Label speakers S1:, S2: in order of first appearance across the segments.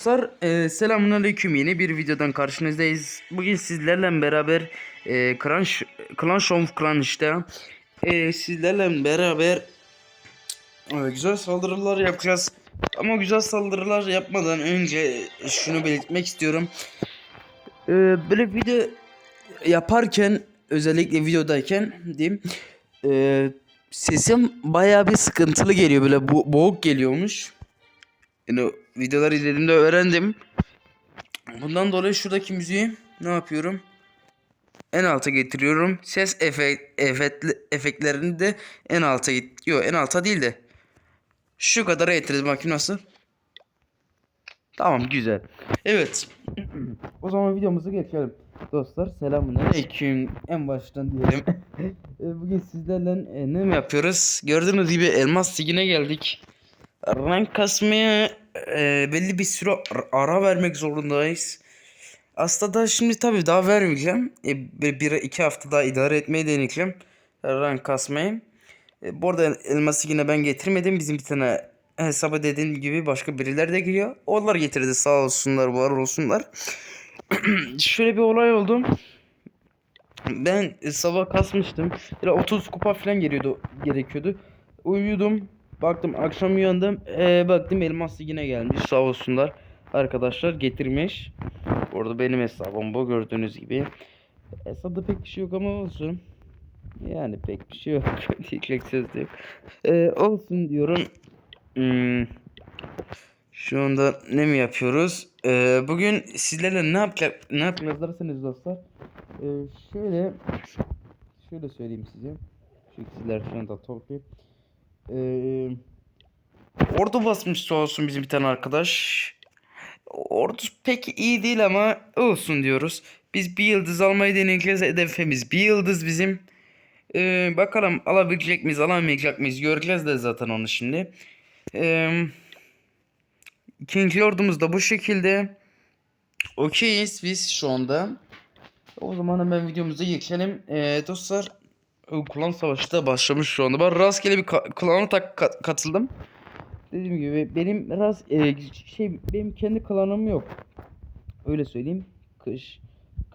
S1: Dostlar e, selamünaleyküm yeni bir videodan karşınızdayız. Bugün sizlerle beraber e, Clash, Clash of Clans'ta e, sizlerle beraber e, güzel saldırılar yapacağız. Ama güzel saldırılar yapmadan önce şunu belirtmek istiyorum. E, böyle video yaparken özellikle videodayken diyeyim e, sesim bayağı bir sıkıntılı geliyor böyle bo- boğuk geliyormuş. Yani videoları izlediğimde öğrendim. Bundan dolayı şuradaki müziği ne yapıyorum? En alta getiriyorum. Ses efekt, efektli, efektlerini de en alta. Yok en alta değil de. Şu kadar getirdim bakayım nasıl. Tamam güzel. Evet. o zaman videomuza geçelim. Dostlar selamünaleyküm. En baştan diyelim. Bugün sizlerle e, ne mi yapıyoruz? Gördüğünüz gibi elmas ligine geldik. Rank kasmaya e, belli bir süre ar- ara vermek zorundayız. Aslında şimdi tabii daha vermeyeceğim. E, bir, bir iki hafta daha idare etmeyi deneyeceğim. Rank kasmayı. E, bu arada elması yine ben getirmedim. Bizim bir tane hesaba dediğim gibi başka birileri de giriyor. Onlar getirdi sağ olsunlar var olsunlar. Şöyle bir olay oldu. Ben e, sabah kasmıştım. Böyle 30 kupa falan geliyordu, gerekiyordu. Uyudum. Baktım akşam uyandım. Ee, baktım elmas yine gelmiş. Sağ olsunlar. Arkadaşlar getirmiş. Orada benim hesabım bu gördüğünüz gibi. Hesapta pek bir şey yok ama olsun. Yani pek bir şey yok. Diyecek söz yok. Ee, olsun diyorum. Hmm. Şu anda ne mi yapıyoruz? Ee, bugün sizlerle ne yapacak ne yapacağız derseniz dostlar. Ee, şöyle şöyle söyleyeyim size. Şu ikisiler falan da toplayayım. Ee, ordu basmış olsun bizim bir tane arkadaş. Ordu pek iyi değil ama olsun diyoruz. Biz bir yıldız almayı deneyeceğiz. Hedefimiz bir yıldız bizim. Ee, bakalım alabilecek miyiz alamayacak mıyız göreceğiz de zaten onu şimdi. Ee, ikinci ordumuz da bu şekilde. Okeyiz biz şu anda. O zaman hemen videomuza geçelim. Ee, dostlar klan savaşı da başlamış şu anda. Ben rastgele bir klana tak ka- katıldım. Dediğim gibi benim rast e, şey benim kendi klanım yok. Öyle söyleyeyim. Kış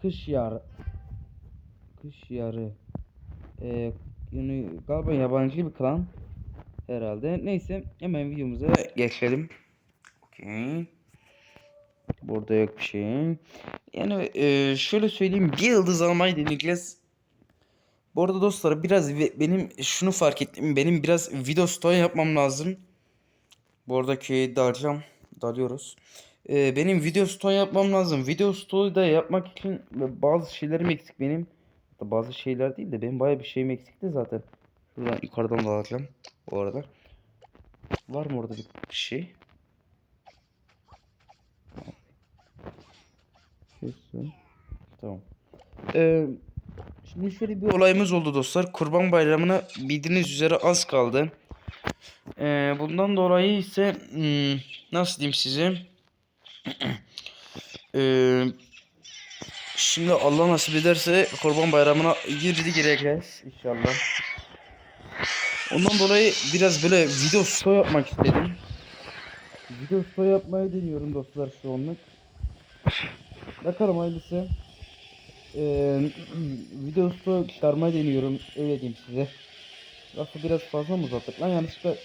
S1: kış yarı kış yarı e, yani galiba yabancı bir klan herhalde. Neyse hemen videomuza geçelim. Okey. Burada yok bir şey. Yani e, şöyle söyleyeyim bir yıldız almayı deneyeceğiz. Bu arada dostlar biraz benim şunu fark ettim. Benim biraz video story yapmam lazım. Bu aradaki dalacağım. Dalıyoruz. E, benim video story yapmam lazım. Video story da yapmak için bazı şeylerim eksik benim. Hatta bazı şeyler değil de benim bayağı bir şeyim eksikti zaten. Şuradan yukarıdan dalacağım. Bu arada. Var mı orada bir şey? Kesin. Tamam. Ee, şimdi şöyle bir olayımız oldu dostlar. Kurban Bayramı'na bildiğiniz üzere az kaldı. Ee, bundan dolayı ise hmm, nasıl diyeyim size? Ee, şimdi Allah nasip ederse Kurban Bayramı'na girdi gireceğiz inşallah. Ondan dolayı biraz böyle video story yapmak istedim. Video story yapmayı deniyorum dostlar şu anlık. Bakalım hayırlısı. Ee, video story çıkarmayı deniyorum. Öyle diyeyim size. Lafı biraz fazla mı uzattık? Lan yanlışlıkla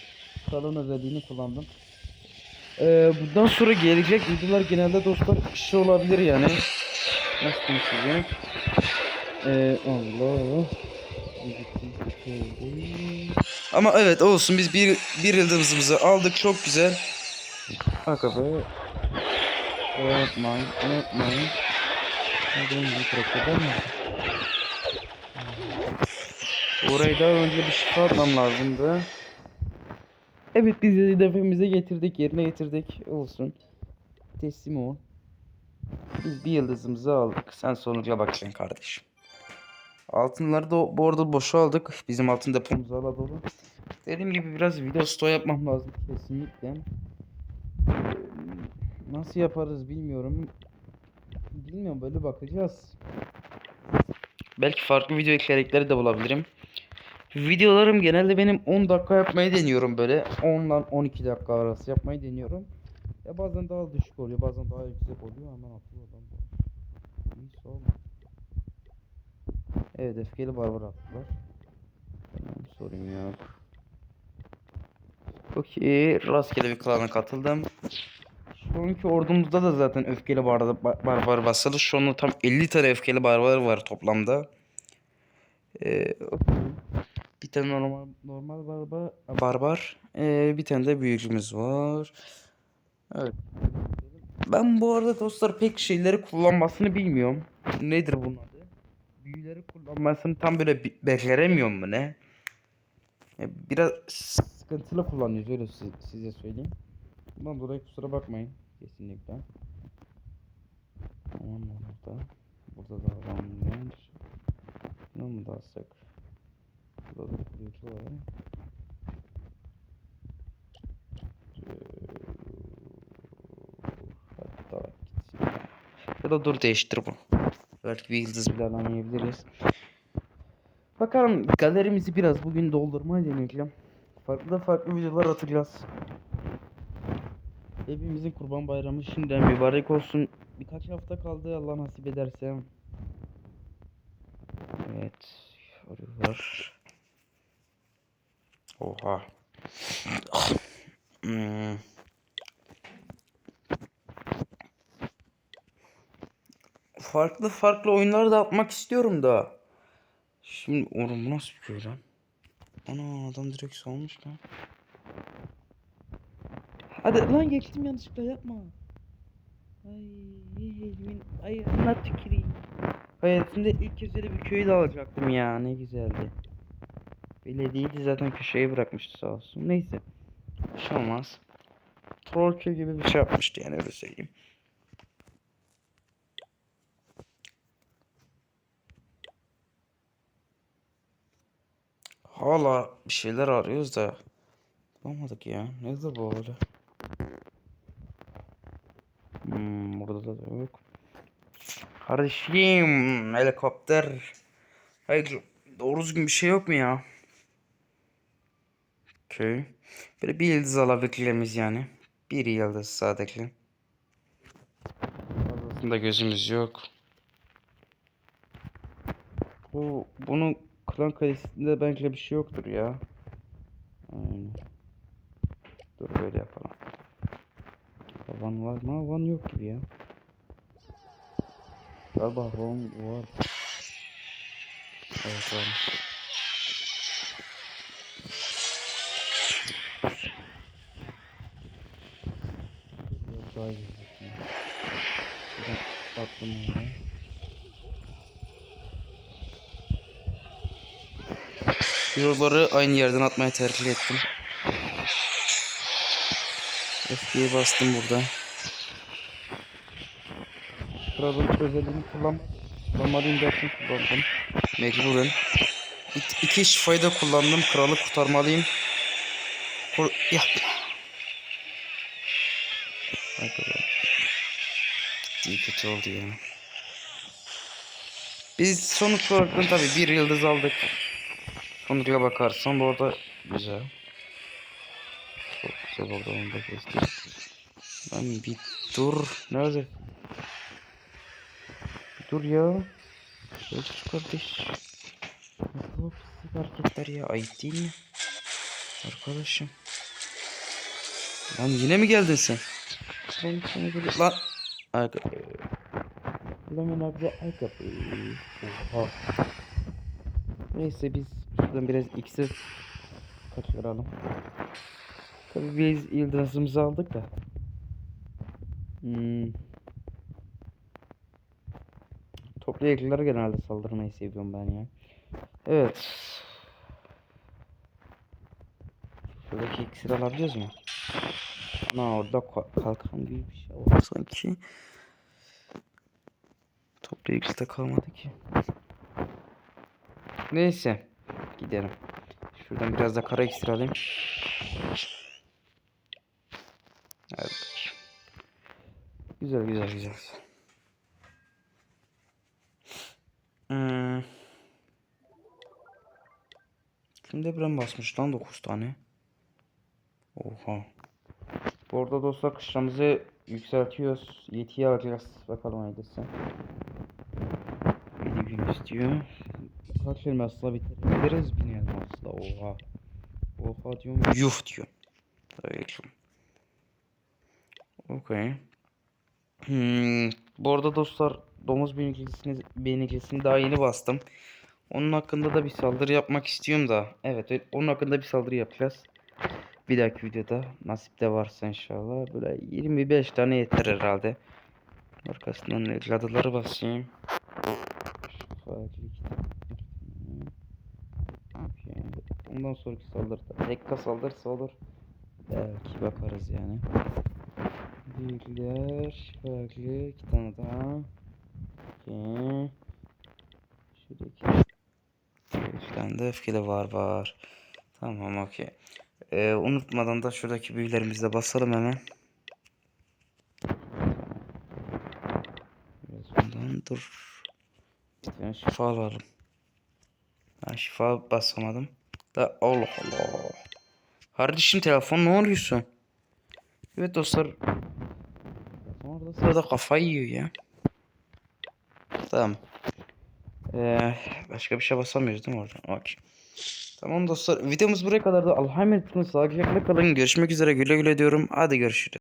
S1: kanalın özelliğini kullandım. Ee, bundan sonra gelecek videolar genelde dostlar şey olabilir yani. Nasıl diyeyim size? Ee, Allah. Ama evet olsun biz bir, bir yıldızımızı aldık çok güzel. Aga be. Unutmayın, unutmayın. Orayı daha önce bir şifa atmam lazımdı. Evet biz hedefimize getirdik, yerine getirdik. Olsun. Teslim ol. Biz bir yıldızımızı aldık. Sen sonuca bakacaksın kardeşim. Altınları da bu arada boşa aldık. Bizim altın depomuz hala dolu. Dediğim gibi biraz video story yapmam lazım kesinlikle. Nasıl yaparız bilmiyorum. Bilmiyorum böyle bakacağız. Belki farklı video içerikleri de bulabilirim. Videolarım genelde benim 10 dakika yapmayı deniyorum böyle. 10 ile 12 dakika arası yapmayı deniyorum. Ya bazen daha düşük oluyor, bazen daha yüksek oluyor. Hemen atıyor adam. Evet öfkeli barbar attılar. Sorun yok. Okey rastgele bir klana katıldım. Şu anki ordumuzda da zaten öfkeli barbar, barbar basılı. Şu anda tam 50 tane öfkeli barbar var toplamda. Ee, bir tane normal normal barbar, barbar ee, bir tane de büyücümüz var. Evet. Ben bu arada dostlar pek şeyleri kullanmasını bilmiyorum. Nedir bunun adı? Büyüleri kullanmasını tam böyle beceremiyorum mu ne? Ya Biraz sıkıntılı kullanıyoruz öyle si- size söyleyeyim. Bundan dolayı kusura bakmayın. Kesinlikle. Tamam orada. Burada da adam var. Bunu mu da alsak? Burada da kılıcı var. Hatta gitsin. Ya da dur değiştir bu. Belki bir yıldız bile alamayabiliriz. Bakalım galerimizi biraz bugün doldurmayı deneyeceğim. Farklı farklı videolar atacağız. Hepimizin kurban bayramı şimdiden mübarek olsun. Birkaç hafta kaldı Allah nasip ederse. Evet. Arıyorlar. Oha. Hmm. Farklı farklı oyunlar da atmak istiyorum da. Şimdi oğlum bu nasıl bir köy lan? Ana adam direkt salmış lan. Hadi lan geçtim yanlışlıkla yapma. Ay elimin ayağına tüküreyim. Hayatımda ilk kez öyle bir köyü de alacaktım ya ne güzeldi. Belediyeydi zaten köşeye bırakmıştı sağ olsun. Neyse. Bir şey olmaz. Troll köy gibi bir şey yapmıştı yani öyle söyleyeyim. Hala bir şeyler arıyoruz da bulamadık ya. Nedir bu öyle? Hmm, burada da yok. Kardeşim helikopter. Hayır doğru düzgün bir şey yok mu ya? Okey. Böyle bir yıldız alabileceğimiz yani. Bir yıldız sadece. Fazlasında gözümüz yok. Bu bunun klan kalesinde bence bir şey yoktur ya. Aynen. Dur böyle yapalım. Havan var mı? Havan yok gibi ya. Galiba havan var. Evet var. Daha oraya. Yolları aynı yerden atmaya tercih ettim. F'ye bastım burada. Kralın özelliğini kullan kullanmalıyım derken kullandım. Mecburen. İki, iki şifayı da kullandım. Kralı kurtarmalıyım. Kur yapma. Arkadaşlar. İyi kötü oldu ya. Biz sonuç olarak tabi bir yıldız aldık. Sonuca bakarsan bu arada güzel. Çok güzel oldu onu da kestim. Lan bir dur. Nerede? Dur ya. Öldür kardeş. Nasıl pislik hareketler ya? Ayıp değil mi? Arkadaşım. Lan yine mi geldin sen? Lan sana böyle... Lan. Arka... Lan abi arka... Oha. Neyse biz şuradan biraz iksir kaçıralım. Tabii biz yıldızımızı aldık da. Hmm. Toplu yakıları genelde saldırmayı seviyorum ben ya. Evet. Şuradaki iksir alabiliyoruz mu? Ana orada ka- kalkan gibi bir şey var sanki. Toplu iksirde kalmadı ki. Neyse. Gidelim. Şuradan biraz da kara iksir alayım. Güzel güzel güzel. Hmm. Kimde brem basmış lan 9 tane. Oha. Bu arada dostlar kışlamızı yükseltiyoruz. Yetiye alacağız. Bakalım hayırlısı. 7 gün istiyor. Kaç elmasla bitirebiliriz? 1000 elmasla. Oha. Oha diyorum. Yuh diyor. Öyle. Okey. Hmm, bu arada dostlar domuz beğenicisini, beğenicisini daha yeni bastım. Onun hakkında da bir saldırı yapmak istiyorum da. Evet, onun hakkında bir saldırı yapacağız. Bir dahaki videoda nasip de varsa inşallah. Böyle 25 tane yeter herhalde. Arkasından cadıları basayım. Ondan sonraki saldırı da Hekka saldırırsa olur. Belki bakarız yani. Bilgiler, şifacı, iki tane daha. Okey. Şuradaki Üstten de öfkeli var var. Tamam okey. Ee, unutmadan da şuradaki büyülerimizi de basalım hemen. Bundan dur. Bir tane şifa alalım. Ha, şifa basamadım. Da Allah Allah. Kardeşim telefon ne oluyorsun? Evet dostlar. Orada sırada kafayı yiyor ya. Tamam. Ee, başka bir şey basamıyoruz değil mi orada? Okey. Tamam dostlar videomuz buraya kadardı. Olun. Sağlıcakla kalın. Görüşmek üzere. Güle güle diyorum. Hadi görüşürüz.